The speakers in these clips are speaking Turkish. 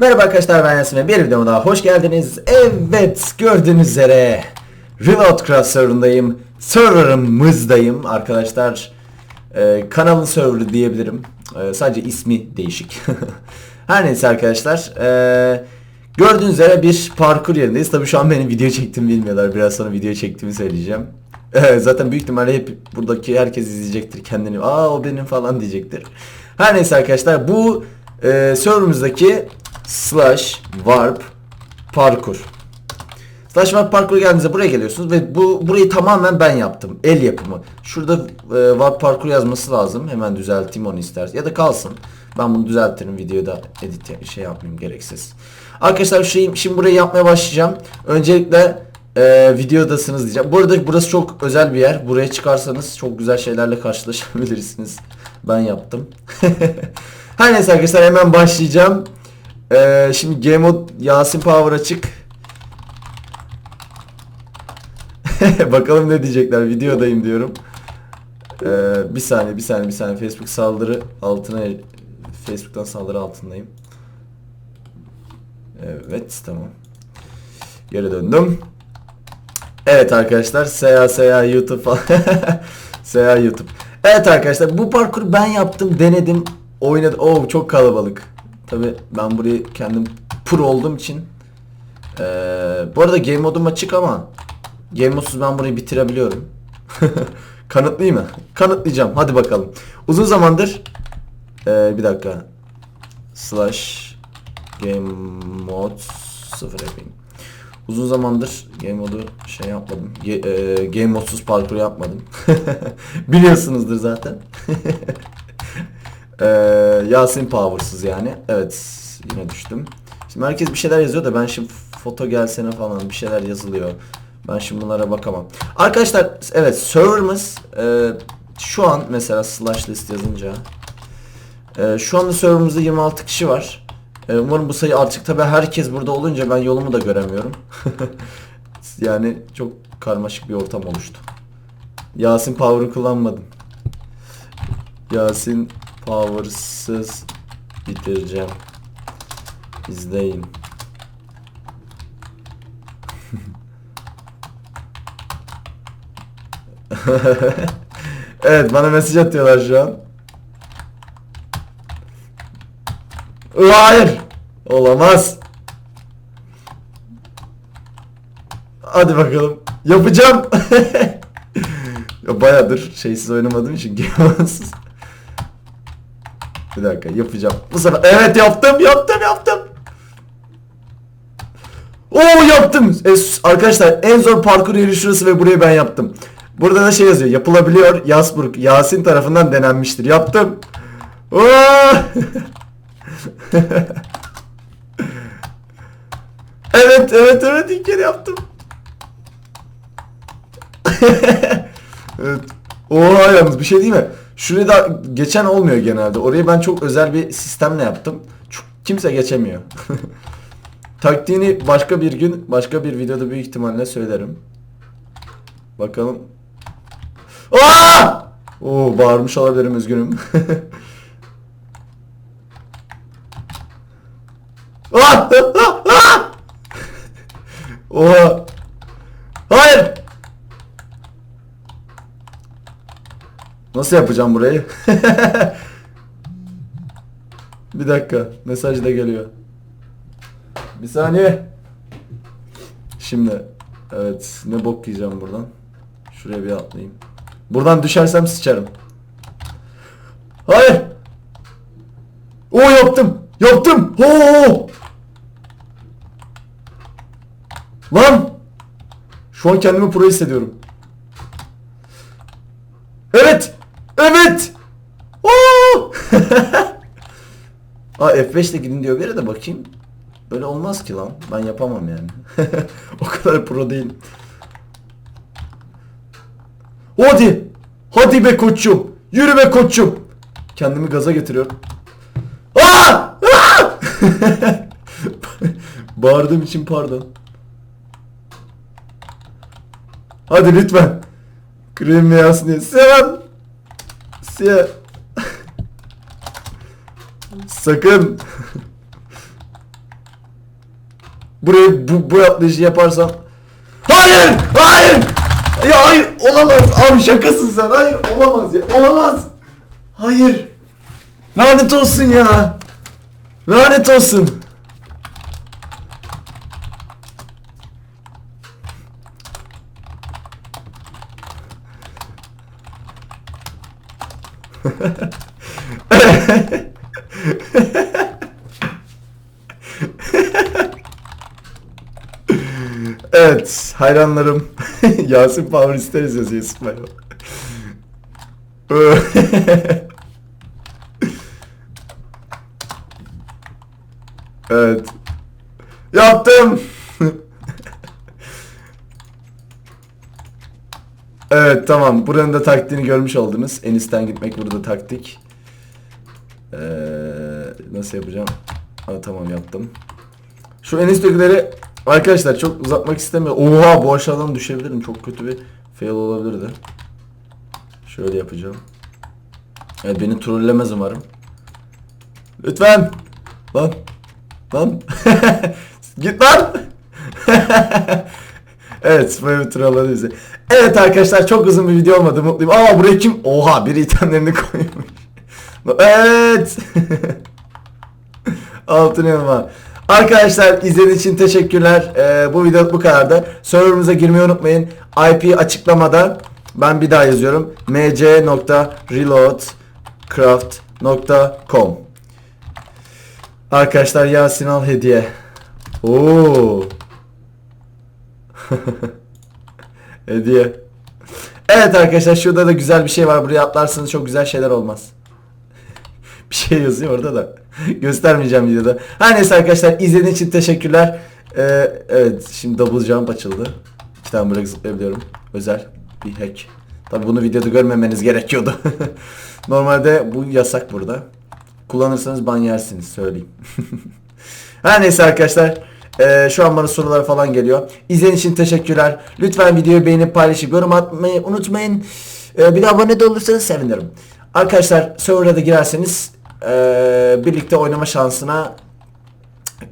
Merhaba arkadaşlar ben Yasin ve bir videoma daha hoş geldiniz. Evet gördüğünüz üzere Reload Craft serverındayım. Serverımızdayım arkadaşlar. Ee, kanalın serverı diyebilirim. Ee, sadece ismi değişik. Her neyse arkadaşlar. Ee, gördüğünüz üzere bir parkur yerindeyiz. Tabii şu an benim video çektiğimi bilmiyorlar. Biraz sonra video çektiğimi söyleyeceğim. Ee, zaten büyük ihtimalle hep buradaki herkes izleyecektir kendini. Aa o benim falan diyecektir. Her neyse arkadaşlar bu e, serverımızdaki slash warp parkur. Slash warp parkur geldiğinizde buraya geliyorsunuz ve bu burayı tamamen ben yaptım. El yapımı. Şurada e, warp parkur yazması lazım. Hemen düzelteyim onu istersen. Ya da kalsın. Ben bunu düzeltirim videoda edit ya- şey yapmayayım gereksiz. Arkadaşlar şeyim şimdi burayı yapmaya başlayacağım. Öncelikle e, videodasınız diyeceğim. Bu arada burası çok özel bir yer. Buraya çıkarsanız çok güzel şeylerle karşılaşabilirsiniz. Ben yaptım. Her neyse arkadaşlar hemen başlayacağım. Ee, şimdi Game Mode Yasin Power açık. Bakalım ne diyecekler. Videodayım diyorum. Ee, bir saniye, bir saniye, bir saniye. Facebook saldırı altına Facebook'tan saldırı altındayım. Evet, tamam. Geri döndüm. Evet arkadaşlar, Seya Seya YouTube falan. Seya YouTube. Evet arkadaşlar, bu parkuru ben yaptım, denedim, oynadım. Oo çok kalabalık. Tabi ben burayı kendim pro olduğum için. Ee, bu arada game modum açık ama game modsuz ben burayı bitirebiliyorum. Kanıtlayayım mı? Kanıtlayacağım. Hadi bakalım. Uzun zamandır ee, bir dakika slash game mod 0 yapayım. Uzun zamandır game modu şey yapmadım. Ge- e, game modsuz parkur yapmadım. Biliyorsunuzdur zaten. Ee, Yasin Power'sız yani. Evet yine düştüm. Şimdi herkes bir şeyler yazıyor da ben şimdi foto gelsene falan bir şeyler yazılıyor. Ben şimdi bunlara bakamam. Arkadaşlar evet serverımız e, şu an mesela slash list yazınca e, şu anda serverımızda 26 kişi var. E, umarım bu sayı artık tabi herkes burada olunca ben yolumu da göremiyorum. yani çok karmaşık bir ortam oluştu. Yasin Power'ı kullanmadım. Yasin Power'sız bitireceğim. İzleyin. evet bana mesaj atıyorlar şu an. Hayır. Olamaz. Hadi bakalım. Yapacağım. ya bayağıdır şeysiz oynamadığım için. Bir dakika yapacağım. Bu sefer evet yaptım yaptım yaptım. Oo yaptım. E, arkadaşlar en zor parkur yeri şurası ve burayı ben yaptım. Burada da şey yazıyor. Yapılabiliyor. Yasburg. Yasin tarafından denenmiştir. Yaptım. Evet evet evet ilk kere yaptım. evet. Oha yalnız bir şey değil mi? Şuraya da geçen olmuyor genelde. Orayı ben çok özel bir sistemle yaptım. Çok, kimse geçemiyor. Taktiğini başka bir gün, başka bir videoda büyük ihtimalle söylerim. Bakalım. Aa! Oo bağırmış olabilirim üzgünüm. Oha! Hayır! Nasıl yapacağım burayı? bir dakika. Mesaj da geliyor. Bir saniye. Şimdi. Evet. Ne bok yiyeceğim buradan. Şuraya bir atlayayım. Buradan düşersem sıçarım. Hayır. Oo yaptım. Yaptım. Oo. Lan. Şu an kendimi pro hissediyorum. Evet. Evet. Oo! Aa F5 ile gidin diyor bir de bakayım. Böyle olmaz ki lan. Ben yapamam yani. o kadar pro değilim. Hadi. Hadi be koçum. Yürü be koçum. Kendimi gaza getiriyorum. Aa! Aa! Bağırdığım için pardon. Hadi lütfen. Krem beyaz diye. Selam. Siyah. Sakın. buraya bu, bu atlayışı yaparsam Hayır! Hayır! Ya hayır olamaz. Abi şakasın sen. Hayır olamaz ya. Olamaz. Hayır. Lanet olsun ya. Lanet olsun. Evet, hayranlarım. Yasin Power isteriz yazıyor İsmail. evet. Yaptım. evet tamam. Buranın da taktiğini görmüş oldunuz. Enisten gitmek burada taktik. Ee, nasıl yapacağım? Ha, tamam yaptım. Şu en üsttekileri arkadaşlar çok uzatmak istemiyorum. Oha bu aşağıdan düşebilirim. Çok kötü bir fail olabilirdi. Şöyle yapacağım. Evet beni trollemez umarım. Lütfen. Lan. Lan. Git lan. evet bir trolladı bizi. Evet arkadaşlar çok uzun bir video olmadı mutluyum. Aa buraya kim? Oha biri itemlerini koymuş. evet. Altın elma. Arkadaşlar izlediğiniz için teşekkürler. Ee, bu video bu kadardı. Server'ımıza girmeyi unutmayın. IP açıklamada ben bir daha yazıyorum. mc.reloadcraft.com Arkadaşlar Yasin al hediye. Oo. hediye. Evet arkadaşlar şurada da güzel bir şey var. Buraya atlarsanız çok güzel şeyler olmaz. Bir şey yazıyor orada da. Göstermeyeceğim videoda. Her neyse arkadaşlar izlediğiniz için teşekkürler. Ee, evet şimdi double jump açıldı. İki tane bırak zıplayabiliyorum. Özel bir hack. Tabi bunu videoda görmemeniz gerekiyordu. Normalde bu yasak burada. Kullanırsanız ban yersiniz söyleyeyim. Her neyse arkadaşlar. Ee, şu an bana sorular falan geliyor. İzlediğiniz için teşekkürler. Lütfen videoyu beğenip paylaşıp yorum atmayı unutmayın. Ee, bir de abone de olursanız sevinirim. Arkadaşlar server'a da girerseniz ee, birlikte oynama şansına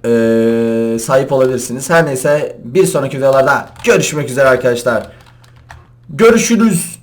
ee, sahip olabilirsiniz. Her neyse bir sonraki videolarda görüşmek üzere arkadaşlar. Görüşürüz.